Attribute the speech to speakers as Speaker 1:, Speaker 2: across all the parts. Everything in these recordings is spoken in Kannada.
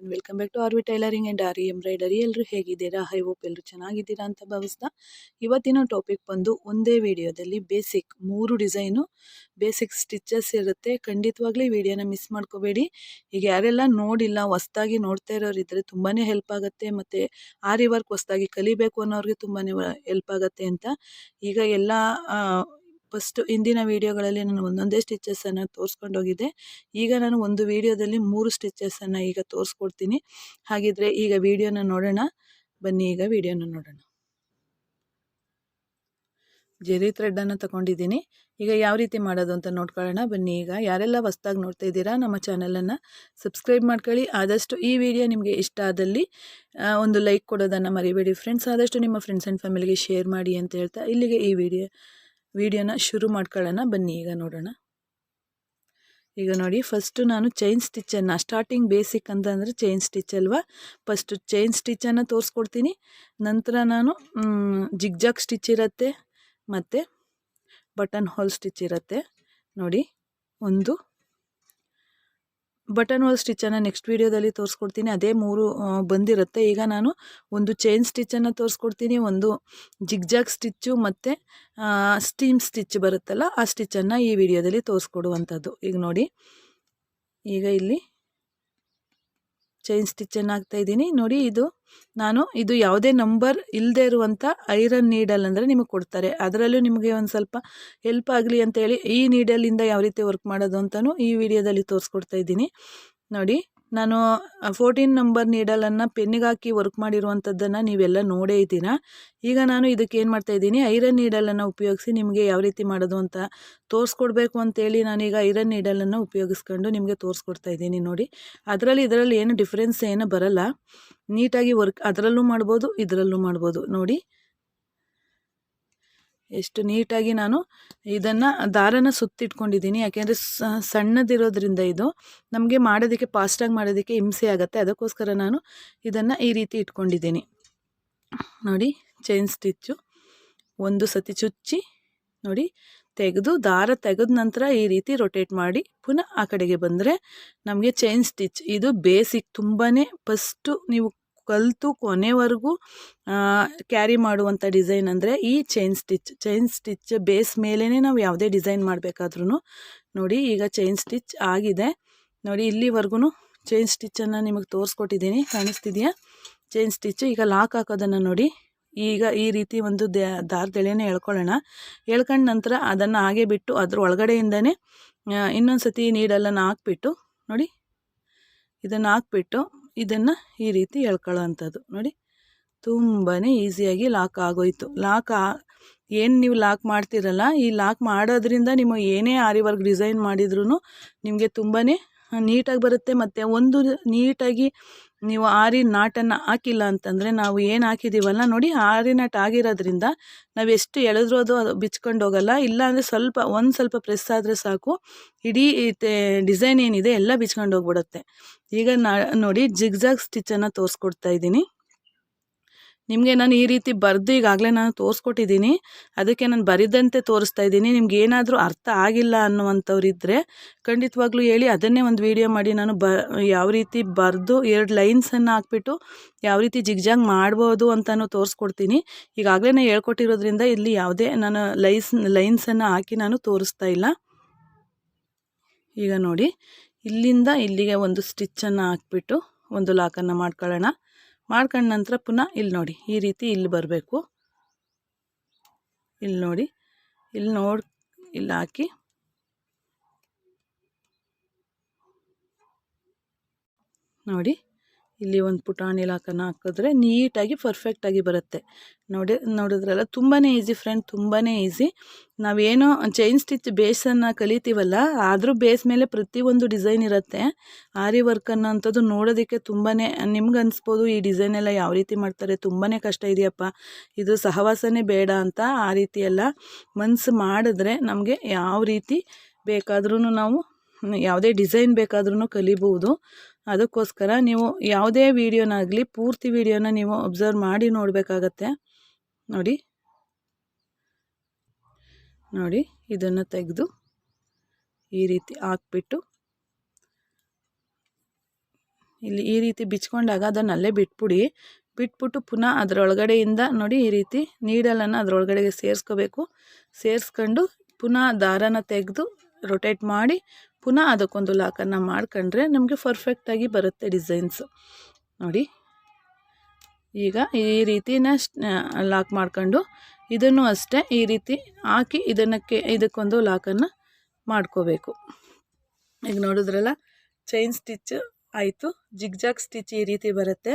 Speaker 1: Welcome back to RV tailoring and aari embroidery ಎಲ್ಲರೂ ಹೇಗಿದ್ದೀರಾ? ಐ ಹೋಪ್ ಎಲ್ಲರೂ ಚೆನ್ನಾಗಿದ್ದೀರಾ ಅಂತ ಭಾವಿಸ್ತಾ. ಇವತ್ತಿನ ಟಾಪಿಕ್ ಬಂದು ಒಂದೇ ವಿಡಿಯೋದಲ್ಲಿ ಬೇಸಿಕ್ ಮೂರು ಡಿಸೈನು ಬೇಸಿಕ್ ಸ್ಟಿಚಸ್ ಇರುತ್ತೆ. ಖಂಡಿತವಾಗ್ಲೂ ವಿಡಿಯೋನ ಮಿಸ್ ಮಾಡ್ಕೋಬೇಡಿ. ಈಗ ಯಾರೆಲ್ಲ ನೋಡಿಲ್ಲ, ಹೊಸ್ದಾಗಿ ನೋಡ್ತಾ ಇರೋರು ಇದ್ದರೆ ತುಂಬಾ ಹೆಲ್ಪ್ ಆಗುತ್ತೆ ಮತ್ತು ಆರಿ ವರ್ಕ್ ಹೊಸ್ದಾಗಿ ಕಲಿಬೇಕು ಅನ್ನೋರಿಗೆ ತುಂಬಾ ಹೆಲ್ಪ್ ಆಗುತ್ತೆ ಅಂತ. ಈಗ ಎಲ್ಲ ಫಸ್ಟ್ ಇಂದಿನ ವಿಡಿಯೋಗಳಲ್ಲಿ ನಾನು ಒಂದೊಂದೇ ಸ್ಟಿಚಸ್ಸನ್ನು ತೋರಿಸ್ಕೊಂಡು ಹೋಗಿದ್ದೆ ಈಗ ನಾನು ಒಂದು ವಿಡಿಯೋದಲ್ಲಿ ಮೂರು ಸ್ಟಿಚಸ್ಸನ್ನು ಈಗ ತೋರಿಸ್ಕೊಡ್ತೀನಿ. ಹಾಗಿದ್ರೆ ಈಗ ವಿಡಿಯೋನ ನೋಡೋಣ. ಬನ್ನಿ, ಈಗ ವಿಡಿಯೋನ ನೋಡೋಣ. ಜೆರಿ ಥ್ರೆಡ್ಡನ್ನು ತಗೊಂಡಿದ್ದೀನಿ. ಈಗ ಯಾವ ರೀತಿ ಮಾಡೋದು ಅಂತ ನೋಡ್ಕೊಳ್ಳೋಣ. ಬನ್ನಿ, ಈಗ ಯಾರೆಲ್ಲ ಹೊಸ್ದಾಗಿ ನೋಡ್ತಾ ಇದ್ದೀರಾ, ನಮ್ಮ ಚಾನಲನ್ನು ಸಬ್ಸ್ಕ್ರೈಬ್ ಮಾಡ್ಕೊಳ್ಳಿ. ಆದಷ್ಟು ಈ ವಿಡಿಯೋ ನಿಮಗೆ ಇಷ್ಟ ಆದಲ್ಲಿ ಒಂದು ಲೈಕ್ ಕೊಡೋದನ್ನು ಮರಿಬೇಡಿ. ಫ್ರೆಂಡ್ಸ್ ಆದಷ್ಟು ನಿಮ್ಮ ಫ್ರೆಂಡ್ಸ್ ಆ್ಯಂಡ್ ಫ್ಯಾಮಿಲಿಗೆ ಶೇರ್ ಮಾಡಿ ಅಂತ ಹೇಳ್ತಾ ಇಲ್ಲಿಗೆ ಈ ವಿಡಿಯೋ ವಿಡಿಯೋನ ಶುರು ಮಾಡ್ಕೊಳ್ಳೋಣ. ಬನ್ನಿ, ಈಗ ನೋಡೋಣ. ಈಗ ನೋಡಿ ಫಸ್ಟು ನಾನು ಚೈನ್ ಸ್ಟಿಚ್ಚನ್ನು ಸ್ಟಾರ್ಟಿಂಗ್ ಬೇಸಿಕ್ ಅಂತಂದರೆ ಚೈನ್ ಸ್ಟಿಚ್ ಅಲ್ವಾ? ಫಸ್ಟು ಚೈನ್ ಸ್ಟಿಚ್ಚನ್ನು ತೋರಿಸ್ಕೊಡ್ತೀನಿ. ನಂತರ ನಾನು ಜಿಗ್ಜಾಗ್ ಸ್ಟಿಚ್ ಇರುತ್ತೆ, ಮತ್ತು ಬಟನ್ ಹೋಲ್ ಸ್ಟಿಚ್ ಇರುತ್ತೆ. ನೋಡಿ, ಒಂದು ಬಟನ್ ಹೋಲ್ ಸ್ಟಿಚ್ಚನ್ನು ನೆಕ್ಸ್ಟ್ ವೀಡಿಯೋದಲ್ಲಿ ತೋರಿಸ್ಕೊಡ್ತೀನಿ. ಅದೇ ಮೂರು ಬಂದಿರುತ್ತೆ. ಈಗ ನಾನು ಒಂದು ಚೈನ್ ಸ್ಟಿಚ್ಚನ್ನು ತೋರಿಸ್ಕೊಡ್ತೀನಿ. ಒಂದು ಜಿಗ್ಜಾಗ್ ಸ್ಟಿಚ್ಚು ಮತ್ತು ಸ್ಟೀಮ್ ಸ್ಟಿಚ್ ಬರುತ್ತಲ್ಲ, ಆ ಸ್ಟಿಚ್ಚನ್ನು ಈ ವಿಡಿಯೋದಲ್ಲಿ ತೋರಿಸ್ಕೊಡುವಂಥದ್ದು. ಈಗ ನೋಡಿ. ಈಗ ಇಲ್ಲಿ ಚೈನ್ ಸ್ಟಿಚ್ಚನ್ನು ಇದ್ದೀನಿ. ನೋಡಿ ಇದು, ನಾನು ಇದು ಯಾವುದೇ ನಂಬರ್ ಇಲ್ಲದೆ ಇರುವಂಥ ಐರನ್ ನೀಡಲ್ ಅಂದರೆ ನಿಮಗೆ ಕೊಡ್ತಾರೆ. ಅದರಲ್ಲೂ ನಿಮಗೆ ಒಂದು ಸ್ವಲ್ಪ ಹೆಲ್ಪ್ ಆಗಲಿ ಅಂತೇಳಿ ಈ ನೀಡಲಿಂದ ಯಾವ ರೀತಿ ವರ್ಕ್ ಮಾಡೋದು ಅಂತಲೂ ಈ ವಿಡಿಯೋದಲ್ಲಿ ತೋರಿಸ್ಕೊಡ್ತಾ ಇದ್ದೀನಿ. ನೋಡಿ ನಾನು ಫೋರ್ಟೀನ್ ನಂಬರ್ ನೀಡಲನ್ನು ಪೆನ್ನಿಗೆ ಹಾಕಿ ವರ್ಕ್ ಮಾಡಿರುವಂಥದ್ದನ್ನು ನೀವೆಲ್ಲ ನೋಡೇ ಇದ್ದೀರಾ? ಈಗ ನಾನು ಇದಕ್ಕೆ ಏನು ಮಾಡ್ತಾಯಿದ್ದೀನಿ ಐರನ್ ನೀಡಲನ್ನು ಉಪಯೋಗಿಸಿ ನಿಮಗೆ ಯಾವ ರೀತಿ ಮಾಡೋದು ಅಂತ ತೋರಿಸ್ಕೊಡ್ಬೇಕು ಅಂತೇಳಿ ನಾನೀಗ ಐರನ್ ನೀಡಲನ್ನು ಉಪಯೋಗಿಸ್ಕೊಂಡು ನಿಮಗೆ ತೋರಿಸ್ಕೊಡ್ತಾ ಇದ್ದೀನಿ ನೋಡಿ. ಅದರಲ್ಲಿ ಇದರಲ್ಲಿ ಏನು ಡಿಫ್ರೆನ್ಸ್ ಏನು ಬರಲ್ಲ. ನೀಟಾಗಿ ವರ್ಕ್ ಅದರಲ್ಲೂ ಮಾಡ್ಬೋದು, ಇದರಲ್ಲೂ ಮಾಡ್ಬೋದು ನೋಡಿ. ಎಷ್ಟು ನೀಟಾಗಿ ನಾನು ಇದನ್ನು ದಾರನ ಸುತ್ತಿಟ್ಕೊಂಡಿದ್ದೀನಿ. ಯಾಕೆಂದರೆ ಸಣ್ಣದಿರೋದ್ರಿಂದ ಇದು ನಮಗೆ ಮಾಡೋದಕ್ಕೆ ಫಾಸ್ಟಾಗಿ ಮಾಡೋದಕ್ಕೆ ಹಿಂಸೆ ಆಗುತ್ತೆ. ಅದಕ್ಕೋಸ್ಕರ ನಾನು ಇದನ್ನು ಈ ರೀತಿ ಇಟ್ಕೊಂಡಿದ್ದೀನಿ. ನೋಡಿ ಚೈನ್ ಸ್ಟಿಚ್ಚು ಒಂದು ಸತಿ ಚುಚ್ಚಿ, ನೋಡಿ, ತೆಗೆದು, ದಾರ ತೆಗೆದ ನಂತರ ಈ ರೀತಿ ರೊಟೇಟ್ ಮಾಡಿ ಪುನಃ ಆ ಕಡೆಗೆ ಬಂದರೆ ನಮಗೆ ಚೈನ್ ಸ್ಟಿಚ್ ಇದು ಬೇಸಿಕ್ ತುಂಬಾ ಫಸ್ಟು ನೀವು ಕಲಿತು ಕೊನೆವರೆಗೂ ಕ್ಯಾರಿ ಮಾಡುವಂಥ ಡಿಸೈನ್ ಅಂದರೆ ಈ chain stitch chain stitch base ಮೇಲೇ ನಾವು ಯಾವುದೇ ಡಿಸೈನ್ ಮಾಡಬೇಕಾದ್ರೂ ನೋಡಿ ಈಗ ಚೈನ್ ಸ್ಟಿಚ್ ಆಗಿದೆ. ನೋಡಿ ಇಲ್ಲಿವರೆಗೂ ಚೈನ್ ಸ್ಟಿಚ್ಚನ್ನು ನಿಮಗೆ ತೋರಿಸ್ಕೊಟ್ಟಿದ್ದೀನಿ. ಕಾಣಿಸ್ತಿದೆಯಾ? ಚೈನ್ ಸ್ಟಿಚ್ಚು ಈಗ ಲಾಕ್ ಹಾಕೋದನ್ನು ನೋಡಿ. ಈಗ ಈ ರೀತಿ ಒಂದು ದಾರದೆಳೆನೇ ಹೇಳ್ಕೊಳ್ಳೋಣ ಎಳ್ಕೊಂಡ ನಂತರ ಅದನ್ನು ಹಾಗೆ ಬಿಟ್ಟು ಅದ್ರ ಒಳಗಡೆಯಿಂದನೇ ಇನ್ನೊಂದು ಸತಿ ನೀಡಲ್ಲನ್ನು ಹಾಕ್ಬಿಟ್ಟು ನೋಡಿ. ಇದನ್ನು ಹಾಕ್ಬಿಟ್ಟು ಇದನ್ನು ಈ ರೀತಿ ಎಳ್ಕೊಳ್ಳೋ ಅಂಥದ್ದು ನೋಡಿ ತುಂಬಾ ಈಸಿಯಾಗಿ ಲಾಕ್ ಆಗೋಯ್ತು. ಲಾಕ್ ಏನು ನೀವು ಲಾಕ್ ಮಾಡ್ತಿರಲ್ಲ, ಈ ಲಾಕ್ ಮಾಡೋದ್ರಿಂದ ನಿಮ್ಮ ಏನೇ ಆರಿ ವರ್ಕ್ ಡಿಸೈನ್ ಮಾಡಿದ್ರೂ ನಿಮಗೆ ತುಂಬಾ ನೀಟಾಗಿ ಬರುತ್ತೆ. ಮತ್ತು ಒಂದು ನೀಟಾಗಿ ನೀವು ಆರಿ ನಾಟನ್ನು ಹಾಕಿಲ್ಲ ಅಂತಂದರೆ ನಾವು ಏನು ಹಾಕಿದ್ದೀವಲ್ಲ ನೋಡಿ ಆರಿ ನಾಟ್ ಆಗಿರೋದ್ರಿಂದ ನಾವು ಎಷ್ಟು ಎಳೆದ್ರೂ ಅದು ಬಿಚ್ಕೊಂಡು ಹೋಗಲ್ಲ. ಇಲ್ಲಾಂದರೆ ಸ್ವಲ್ಪ, ಒಂದು ಸ್ವಲ್ಪ ಪ್ರೆಸ್ ಆದರೆ ಸಾಕು. ಇಡೀ ಡಿಸೈನ್ ಏನಿದೆ ಎಲ್ಲ ಬಿಚ್ಕೊಂಡು ಹೋಗ್ಬಿಡುತ್ತೆ. ಈಗ ನಾ ನೋಡಿ ಜಿಗ್ಜಾಗ್ ಸ್ಟಿಚ್ಚನ್ನು ತೋರಿಸ್ಕೊಡ್ತಾ ಇದ್ದೀನಿ. ನಿಮಗೆ ನಾನು ಈ ರೀತಿ ಬರೆದು ಈಗಾಗಲೇ ನಾನು ತೋರಿಸ್ಕೊಟ್ಟಿದ್ದೀನಿ. ಅದಕ್ಕೆ ನಾನು ಬರಿದಂತೆ ತೋರಿಸ್ತಾ ಇದ್ದೀನಿ. ನಿಮ್ಗೆ ಏನಾದರೂ ಅರ್ಥ ಆಗಿಲ್ಲ ಅನ್ನುವಂಥವ್ರಿದ್ದರೆ ಖಂಡಿತವಾಗ್ಲೂ ಹೇಳಿ. ಅದನ್ನೇ ಒಂದು ವಿಡಿಯೋ ಮಾಡಿ ನಾನು ಬ, ಯಾವ ರೀತಿ ಬರೆದು ಎರಡು ಲೈನ್ಸನ್ನು ಹಾಕ್ಬಿಟ್ಟು ಯಾವ ರೀತಿ ಜಿಗ್ಜಾಗ್ ಮಾಡ್ಬೋದು ಅಂತಲೂ ತೋರಿಸ್ಕೊಡ್ತೀನಿ. ಈಗಾಗಲೇ ನಾನು ಹೇಳ್ಕೊಟ್ಟಿರೋದ್ರಿಂದ ಇಲ್ಲಿ ಯಾವುದೇ ನಾನು ಲೈನ್ಸ್ ಲೈನ್ಸನ್ನು ಹಾಕಿ ನಾನು ತೋರಿಸ್ತಾ ಇಲ್ಲ. ಈಗ ನೋಡಿ, ಇಲ್ಲಿಂದ ಇಲ್ಲಿಗೆ ಒಂದು ಸ್ಟಿಚ್ಚನ್ನು ಹಾಕ್ಬಿಟ್ಟು ಒಂದು ಲಾಕನ್ನು ಮಾಡ್ಕೊಳ್ಳೋಣ. ಮಾಡ್ಕೊಂಡ ನಂತರ ಪುನಃ ಇಲ್ಲಿ ನೋಡಿ, ಈ ರೀತಿ ಇಲ್ಲಿ ಬರಬೇಕು. ಇಲ್ಲಿ ನೋಡಿ ಇಲ್ಲಿ ನೋಡಿ, ಇಲ್ಲಿ ಹಾಕಿ. ನೋಡಿ ಇಲ್ಲಿ ಒಂದು ಪುಟಾಣಿ ಲಾಕನ್ನು ಹಾಕಿದ್ರೆ ನೀಟಾಗಿ ಪರ್ಫೆಕ್ಟಾಗಿ ಬರುತ್ತೆ. ನೋಡಿ, ನೋಡಿದ್ರಲ್ಲ ತುಂಬಾ ಈಸಿ ಫ್ರೆಂಡ್ ತುಂಬಾ ಈಸಿ ನಾವೇನೋ ಚೈನ್ ಸ್ಟಿಚ್ ಬೇಸನ್ನು ಕಲಿತೀವಲ್ಲ, ಆದರೂ ಬೇಸ್ ಮೇಲೆ ಪ್ರತಿಯೊಂದು ಡಿಸೈನ್ ಇರುತ್ತೆ. ಆರಿ ವರ್ಕ್ ಅನ್ನೋಂಥದ್ದು ನೋಡೋದಕ್ಕೆ ತುಂಬಾ ನಿಮ್ಗೆ ಅನಿಸ್ಬೋದು, ಈ ಡಿಸೈನ್ ಎಲ್ಲ ಯಾವ ರೀತಿ ಮಾಡ್ತಾರೆ ತುಂಬಾ ಕಷ್ಟ ಇದೆಯಪ್ಪ. ಇದು ಸಹವಾಸನೇ ಬೇಡ ಅಂತ ಆ ರೀತಿ ಎಲ್ಲ ಮನಸ್ಸು ಮಾಡಿದ್ರೆ ನಮಗೆ ಯಾವ ರೀತಿ ಬೇಕಾದ್ರೂ ನಾವು, ಯಾವುದೇ ಡಿಸೈನ್ ಬೇಕಾದ್ರೂ ಕಲಿಬೋದು. ಅದಕ್ಕೋಸ್ಕರ ನೀವು ಯಾವುದೇ ವೀಡಿಯೋನಾಗಲಿ, ಪೂರ್ತಿ ವೀಡಿಯೋನ ನೀವು ಅಬ್ಸರ್ವ್ ಮಾಡಿ ನೋಡಬೇಕಾಗತ್ತೆ. ನೋಡಿ. ನೋಡಿ, ಇದನ್ನು ತೆಗೆದು ಈ ರೀತಿ ಹಾಕ್ಬಿಟ್ಟು ಇಲ್ಲಿ ಈ ರೀತಿ ಬಿಚ್ಕೊಂಡಾಗ ಅದನ್ನು ಅಲ್ಲೇ ಬಿಟ್ಬಿಡಿ. ಬಿಟ್ಬಿಟ್ಟು ಪುನಃ ಅದರೊಳಗಡೆಯಿಂದ ನೋಡಿ ಈ ರೀತಿ ನೀಡಲನ್ನು ಅದರೊಳಗಡೆಗೆ ಸೇರಿಸ್ಕೋಬೇಕು. ಸೇರಿಸ್ಕೊಂಡು ಪುನಃ ದಾರನ ತೆಗೆದು ರೊಟೇಟ್ ಮಾಡಿ ಪುನಃ ಅದಕ್ಕೊಂದು ಲಾಕನ್ನು ಮಾಡ್ಕೊಂಡ್ರೆ ನಮಗೆ ಪರ್ಫೆಕ್ಟಾಗಿ ಬರುತ್ತೆ ಡಿಸೈನ್ಸು ನೋಡಿ. ಈಗ ಈ ರೀತಿನ ಲಾಕ್ ಮಾಡ್ಕೊಂಡು ಇದನ್ನು ಅಷ್ಟೇ ಈ ರೀತಿ ಹಾಕಿ ಇದನ್ನಕ್ಕೆ, ಇದಕ್ಕೊಂದು ಲಾಕನ್ನು ಮಾಡ್ಕೋಬೇಕು. ಈಗ ನೋಡಿದ್ರಲ್ಲ ಚೈನ್ ಸ್ಟಿಚ್ ಆಯಿತು. ಜಿಗ್ಜಾಗ್ ಸ್ಟಿಚ್ ಈ ರೀತಿ ಬರುತ್ತೆ.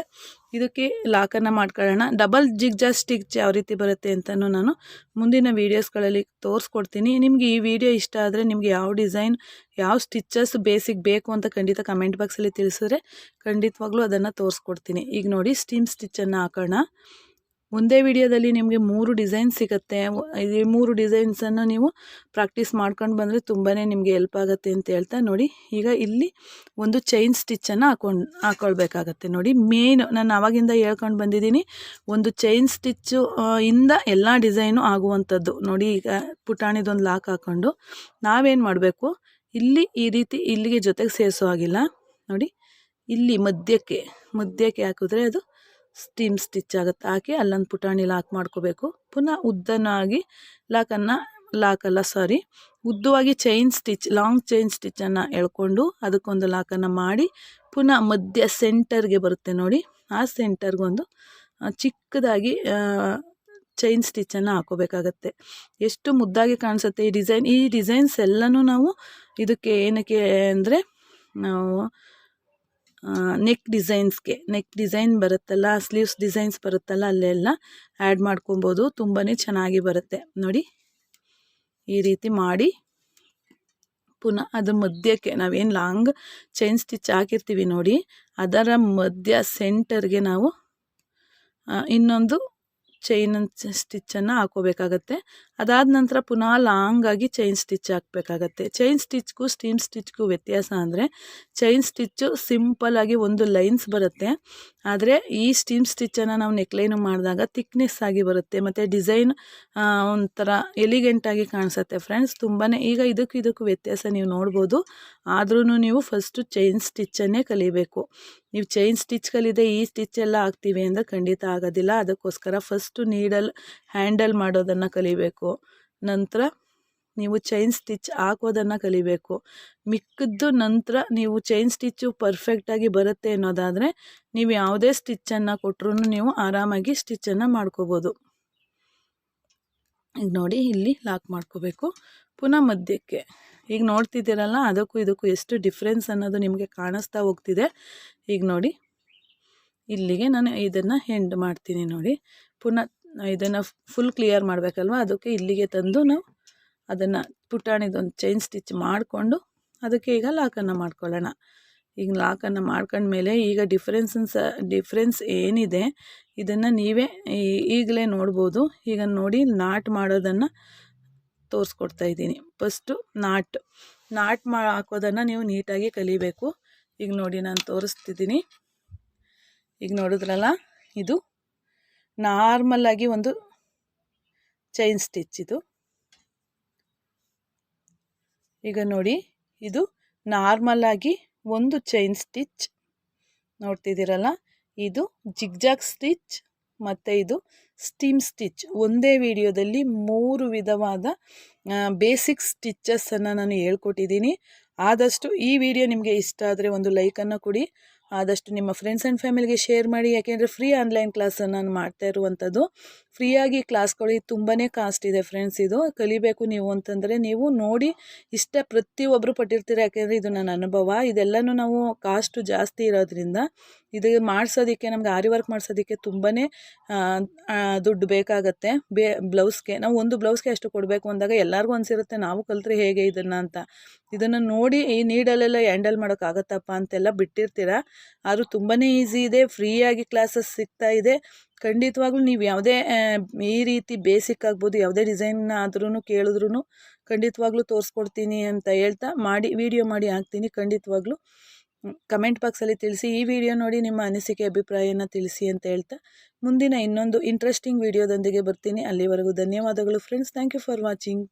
Speaker 1: ಇದಕ್ಕೆ ಲಾಕನ್ನು ಮಾಡ್ಕೊಳ್ಳೋಣ. ಡಬಲ್ ಜಿಗ್ಜಾಗ್ ಸ್ಟಿಚ್ ಯಾವ ರೀತಿ ಬರುತ್ತೆ ಅಂತಲೂ ನಾನು ಮುಂದಿನ ವೀಡಿಯೋಸ್ಗಳಲ್ಲಿ ತೋರಿಸ್ಕೊಡ್ತೀನಿ. ನಿಮಗೆ ಈ ವಿಡಿಯೋ ಇಷ್ಟ ಆದರೆ ನಿಮಗೆ ಯಾವ ಡಿಸೈನ್, ಯಾವ ಸ್ಟಿಚಸ್ ಬೇಸಿಕ್ ಬೇಕು ಅಂತ ಖಂಡಿತ ಕಮೆಂಟ್ ಬಾಕ್ಸಲ್ಲಿ ತಿಳಿಸಿದ್ರೆ ಖಂಡಿತವಾಗ್ಲೂ ಅದನ್ನು ತೋರಿಸ್ಕೊಡ್ತೀನಿ. ಈಗ ನೋಡಿ, ಸ್ಟೀಮ್ ಸ್ಟಿಚ್ಚನ್ನು ಹಾಕೋಣ. ಒಂದೇ ವಿಡಿಯೋದಲ್ಲಿ ನಿಮಗೆ ಮೂರು ಡಿಸೈನ್ ಸಿಗುತ್ತೆ. ಈ ಮೂರು ಡಿಸೈನ್ಸನ್ನು ನೀವು ಪ್ರಾಕ್ಟೀಸ್ ಮಾಡ್ಕೊಂಡು ಬಂದರೆ ತುಂಬಾ ನಿಮಗೆ ಎಲ್ಪ್ ಆಗುತ್ತೆ ಅಂತ ಹೇಳ್ತಾ ನೋಡಿ. ಈಗ ಇಲ್ಲಿ ಒಂದು ಚೈನ್ ಸ್ಟಿಚ್ಚನ್ನು ಹಾಕೊಂಡು ಹಾಕ್ಕೊಳ್ಬೇಕಾಗತ್ತೆ ನೋಡಿ. ಮೇನ್ ನಾನು ಆವಾಗಿಂದ ಹೇಳ್ಕೊಂಡು ಬಂದಿದ್ದೀನಿ. ಒಂದು ಚೈನ್ ಸ್ಟಿಚ್ಚು ಇಂದ ಎಲ್ಲ ಡಿಸೈನು ಆಗುವಂಥದ್ದು. ನೋಡಿ ಈಗ ಪುಟಾಣಿದೊಂದು ಲಾಕ್ ಹಾಕ್ಕೊಂಡು ನಾವೇನು ಮಾಡಬೇಕು? ಇಲ್ಲಿ ಈ ರೀತಿ ಇಲ್ಲಿಗೆ ಜೊತೆಗೆ ಸೇರಿಸೋ ಆಗಿಲ್ಲ ನೋಡಿ, ಇಲ್ಲಿ ಮಧ್ಯಕ್ಕೆ ಮಧ್ಯಕ್ಕೆ ಹಾಕಿದ್ರೆ ಅದು ಸ್ಟೀಮ್ ಸ್ಟಿಚ್ ಆಗುತ್ತೆ. ಹಾಕಿ ಅಲ್ಲೊಂದು ಪುಟಾಣಿ ಲಾಕ್ ಮಾಡ್ಕೋಬೇಕು. ಪುನಃ ಉದ್ದನಾಗಿ ಲಾಕನ್ನು ಲಾಕಲ್ಲ ಸಾರಿ ಉದ್ದವಾಗಿ ಚೈನ್ ಸ್ಟಿಚ್ ಲಾಂಗ್ ಚೈನ್ ಸ್ಟಿಚ್ಚನ್ನು ಎಳ್ಕೊಂಡು ಅದಕ್ಕೊಂದು ಲಾಕನ್ನು ಮಾಡಿ ಪುನಃ ಮಧ್ಯ ಸೆಂಟರ್ಗೆ ಬರುತ್ತೆ ನೋಡಿ. ಆ ಸೆಂಟರ್ಗೊಂದು ಚಿಕ್ಕದಾಗಿ ಚೈನ್ ಸ್ಟಿಚ್ಚನ್ನು ಹಾಕೋಬೇಕಾಗತ್ತೆ. ಎಷ್ಟು ಮುದ್ದಾಗಿ ಕಾಣಿಸುತ್ತೆ ಈ ಡಿಸೈನ್ ಈ ಡಿಸೈನ್ಸ್ ಎಲ್ಲನೂ ನಾವು ಇದಕ್ಕೆ ಏನಕ್ಕೆ ಅಂದರೆ ನಾವು ನೆಕ್ ಡಿಸೈನ್ಸ್ಗೆ ನೆಕ್ ಡಿಸೈನ್ ಬರುತ್ತಲ್ಲ ಸ್ಲೀವ್ಸ್ ಡಿಸೈನ್ಸ್ ಬರುತ್ತಲ್ಲ, ಅಲ್ಲೆಲ್ಲ ಆ್ಯಡ್ ಮಾಡ್ಕೊಬೋದು. ತುಂಬಾ ಚೆನ್ನಾಗಿ ಬರುತ್ತೆ. ನೋಡಿ, ಈ ರೀತಿ ಮಾಡಿ ಪುನಃ ಅದು ಮಧ್ಯಕ್ಕೆ ನಾವೇನು ಲಾಂಗ್ ಚೈನ್ ಸ್ಟಿಚ್ ಹಾಕಿರ್ತೀವಿ ನೋಡಿ, ಅದರ ಮಧ್ಯ ಸೆಂಟರ್ಗೆ ನಾವು ಇನ್ನೊಂದು ಚೈನ್ ಸ್ಟಿಚ್ಚನ್ನು ಹಾಕೋಬೇಕಾಗತ್ತೆ. ಅದಾದ ನಂತರ ಪುನಃ ಲಾಂಗಾಗಿ ಚೈನ್ ಸ್ಟಿಚ್ ಹಾಕಬೇಕಾಗತ್ತೆ. ಚೈನ್ ಸ್ಟಿಚ್ಗೂ ಸ್ಟೀಮ್ ಸ್ಟಿಚ್ಗೂ ವ್ಯತ್ಯಾಸ ಅಂದರೆ ಚೈನ್ ಸ್ಟಿಚ್ಚು ಸಿಂಪಲ್ಲಾಗಿ ಒಂದು ಲೈನ್ಸ್ ಬರುತ್ತೆ. ಆದರೆ ಈ ಸ್ಟೀಮ್ ಸ್ಟಿಚ್ಚನ್ನು ನಾವು ನೆಕ್ಲೈನು ಮಾಡಿದಾಗ ತಿಕ್ನೆಸ್ ಆಗಿ ಬರುತ್ತೆ. ಮತ್ತು ಡಿಸೈನ್ ಒಂಥರ ಎಲಿಗೆಂಟಾಗಿ ಕಾಣಿಸುತ್ತೆ ಫ್ರೆಂಡ್ಸ್. ತುಂಬಾ ಈಗ ಇದಕ್ಕೂ ಇದಕ್ಕೂ ವ್ಯತ್ಯಾಸ ನೀವು ನೋಡ್ಬೋದು. ಆದ್ರೂ ನೀವು ಫಸ್ಟು ಚೈನ್ ಸ್ಟಿಚ್ಚನ್ನೇ ಕಲಿಬೇಕು. ನೀವು ಚೈನ್ ಸ್ಟಿಚ್ ಕಲಿದೆ ಈ ಸ್ಟಿಚ್ ಎಲ್ಲ ಹಾಕ್ತೀವಿ ಅಂದರೆ ಖಂಡಿತ ಆಗೋದಿಲ್ಲ. ಅದಕ್ಕೋಸ್ಕರ ಫಸ್ಟು ನೀಡಲ್, ಹ್ಯಾಂಡಲ್ ಮಾಡೋದನ್ನು ಕಲಿಬೇಕು. ನಂತರ ನೀವು ಚೈನ್ ಸ್ಟಿಚ್ ಹಾಕೋದನ್ನು ಕಲಿಬೇಕು. ಮಿಕ್ಕಿದ್ದು ನಂತರ ನೀವು ಚೈನ್ ಸ್ಟಿಚ್ಚು ಪರ್ಫೆಕ್ಟಾಗಿ ಬರುತ್ತೆ ಅನ್ನೋದಾದರೆ ನೀವು ಯಾವುದೇ ಸ್ಟಿಚ್ಚನ್ನು ಕೊಟ್ಟರು ನೀವು ಆರಾಮಾಗಿ ಸ್ಟಿಚ್ಚನ್ನು ಮಾಡ್ಕೋಬೋದು. ಈಗ ನೋಡಿ ಇಲ್ಲಿ ಲಾಕ್ ಮಾಡ್ಕೋಬೇಕು. ಪುನಃ ಮಧ್ಯಕ್ಕೆ. ಈಗ ನೋಡ್ತಿದ್ದೀರಲ್ಲ, ಅದಕ್ಕೂ ಇದಕ್ಕೂ ಎಷ್ಟು ಡಿಫ್ರೆನ್ಸ್ ಅನ್ನೋದು ನಿಮಗೆ ಕಾಣಿಸ್ತಾ ಹೋಗ್ತಿದೆ. ಈಗ ನೋಡಿ, ಇಲ್ಲಿಗೆ ನಾನು ಇದನ್ನು ಹೆಂಡ್ ಮಾಡ್ತೀನಿ ನೋಡಿ. ಪುನಃ ಇದನ್ನು ಫುಲ್ ಕ್ಲಿಯರ್ ಮಾಡಬೇಕಲ್ವ? ಅದಕ್ಕೆ ಇಲ್ಲಿಗೆ ತಂದು ನಾವು ಅದನ್ನು ಪುಟಾಣಿದೊಂದು ಚೈನ್ ಸ್ಟಿಚ್ ಮಾಡಿಕೊಂಡು ಅದಕ್ಕೆ ಈಗ ಲಾಕನ್ನು ಮಾಡ್ಕೊಳ್ಳೋಣ. ಈಗ ಲಾಕನ್ನು ಮಾಡ್ಕೊಂಡ್ಮೇಲೆ ಈಗ ಡಿಫ್ರೆನ್ಸನ್ಸ್ ಡಿಫ್ರೆನ್ಸ್ ಏನಿದೆ, ಇದನ್ನು ನೀವೇ ಈಗಲೇ ನೋಡ್ಬೋದು. ಈಗ ನೋಡಿ ನಾಟ್ ಮಾಡೋದನ್ನು ತೋರಿಸ್ಕೊಡ್ತಾ ಇದ್ದೀನಿ. ಫಸ್ಟು ನಾಟ್ ನಾಟ್ ಮಾ, ಹಾಕೋದನ್ನು ನೀವು ನೀಟಾಗಿ ಕಲಿಬೇಕು. ಈಗ ನೋಡಿ, ನಾನು ತೋರಿಸ್ತಿದ್ದೀನಿ. ಈಗ ನೋಡಿದ್ರಲ್ಲ, ಇದು ನಾರ್ಮಲ್ಲಾಗಿ ಒಂದು ಚೈನ್ ಸ್ಟಿಚ್ ಇದು. ಈಗ ನೋಡಿ, ಇದು ನಾರ್ಮಲ್ಲಾಗಿ ಒಂದು ಚೈನ್ ಸ್ಟಿಚ್ ನೋಡ್ತಿದ್ದೀರಲ್ಲ? ಇದು ಜಿಗ್ಜಾಗ್ ಸ್ಟಿಚ್ ಮತ್ತು ಇದು ಸ್ಟೀಮ್ ಸ್ಟಿಚ್ ಒಂದೇ ವಿಡಿಯೋದಲ್ಲಿ ಮೂರು ವಿಧವಾದ ಬೇಸಿಕ್ ಸ್ಟಿಚ್ಚಸನ್ನು ನಾನು ಹೇಳ್ಕೊಟ್ಟಿದ್ದೀನಿ. ಆದಷ್ಟು ಈ ವಿಡಿಯೋ ನಿಮಗೆ ಇಷ್ಟ ಆದರೆ ಒಂದು ಲೈಕನ್ನು ಕೊಡಿ. ಆದಷ್ಟು ನಿಮ್ಮ ಫ್ರೆಂಡ್ಸ್ ಆ್ಯಂಡ್ ಫ್ಯಾಮಿಲಿಗೆ ಶೇರ್ ಮಾಡಿ, ಯಾಕೆಂದರೆ ಫ್ರೀ ಆನ್ಲೈನ್ ಕ್ಲಾಸನ್ನು ನಾನು ಮಾಡ್ತಾ ಇರುವಂಥದ್ದು ಫ್ರೀಯಾಗಿ ಕ್ಲಾಸ್ಗಳು ತುಂಬಾ ಕಾಸ್ಟ್ ಇದೆ ಫ್ರೆಂಡ್ಸ್ ಇದು. ಕಲಿಬೇಕು ನೀವು ಅಂತಂದರೆ ನೀವು ನೋಡಿ ಇಷ್ಟ ಪ್ರತಿಯೊಬ್ಬರು ಪಟ್ಟಿರ್ತೀರ. ಯಾಕೆಂದರೆ ಇದು ನನ್ನ ಅನುಭವ. ಇದೆಲ್ಲನೂ ನಾವು ಕಾಸ್ಟು ಜಾಸ್ತಿ ಇರೋದ್ರಿಂದ ಇದು ಮಾಡಿಸೋದಕ್ಕೆ, ನಮ್ಗೆ ಆರಿ ವರ್ಕ್ ಮಾಡಿಸೋದಕ್ಕೆ ತುಂಬಾ ದುಡ್ಡು ಬೇಕಾಗತ್ತೆ. ಬೇ, ಬ್ಲೌಸ್ಗೆ, ನಾವು ಒಂದು ಬ್ಲೌಸ್ಗೆ ಅಷ್ಟು ಕೊಡಬೇಕು ಅಂದಾಗ ಎಲ್ಲರಿಗೂ ಅನಿಸಿರುತ್ತೆ, ನಾವು ಕಲ್ತ್ರೆ ಹೇಗೆ ಇದನ್ನು ಅಂತ. ಇದನ್ನು ನೋಡಿ ಈ ನೀಡಲೆಲ್ಲ ಹ್ಯಾಂಡಲ್ ಮಾಡೋಕ್ಕಾಗತ್ತಪ್ಪ ಅಂತೆಲ್ಲ ಬಿಟ್ಟಿರ್ತೀರ? ಆದರೂ ತುಂಬಾ ಈಸಿ ಇದೆ, ಫ್ರೀಯಾಗಿ ಕ್ಲಾಸಸ್ ಸಿಗ್ತಾ ಇದೆ. ಖಂಡಿತವಾಗ್ಲೂ ನೀವು ಯಾವುದೇ ಈ ರೀತಿ ಬೇಸಿಕ್ ಆಗ್ಬೋದು, ಯಾವುದೇ ಡಿಸೈನ್ ಆದ್ರೂ ಕೇಳಿದ್ರು ಖಂಡಿತವಾಗ್ಲೂ ತೋರಿಸ್ಕೊಡ್ತೀನಿ ಅಂತ ಹೇಳ್ತಾ, ಮಾಡಿ, ವಿಡಿಯೋ ಮಾಡಿ ಹಾಕ್ತೀನಿ ಖಂಡಿತವಾಗ್ಲೂ. ಕಮೆಂಟ್ ಬಾಕ್ಸಲ್ಲಿ ತಿಳಿಸಿ, ಈ ವಿಡಿಯೋ ನೋಡಿ ನಿಮ್ಮ ಅನಿಸಿಕೆ, ಅಭಿಪ್ರಾಯನ ತಿಳಿಸಿ ಅಂತ ಹೇಳ್ತಾ, ಮುಂದಿನ ಇನ್ನೊಂದು ಇಂಟ್ರೆಸ್ಟಿಂಗ್ ವಿಡಿಯೋದೊಂದಿಗೆ ಬರ್ತೀನಿ. ಅಲ್ಲಿವರೆಗೂ ಧನ್ಯವಾದಗಳು friends thank you for watching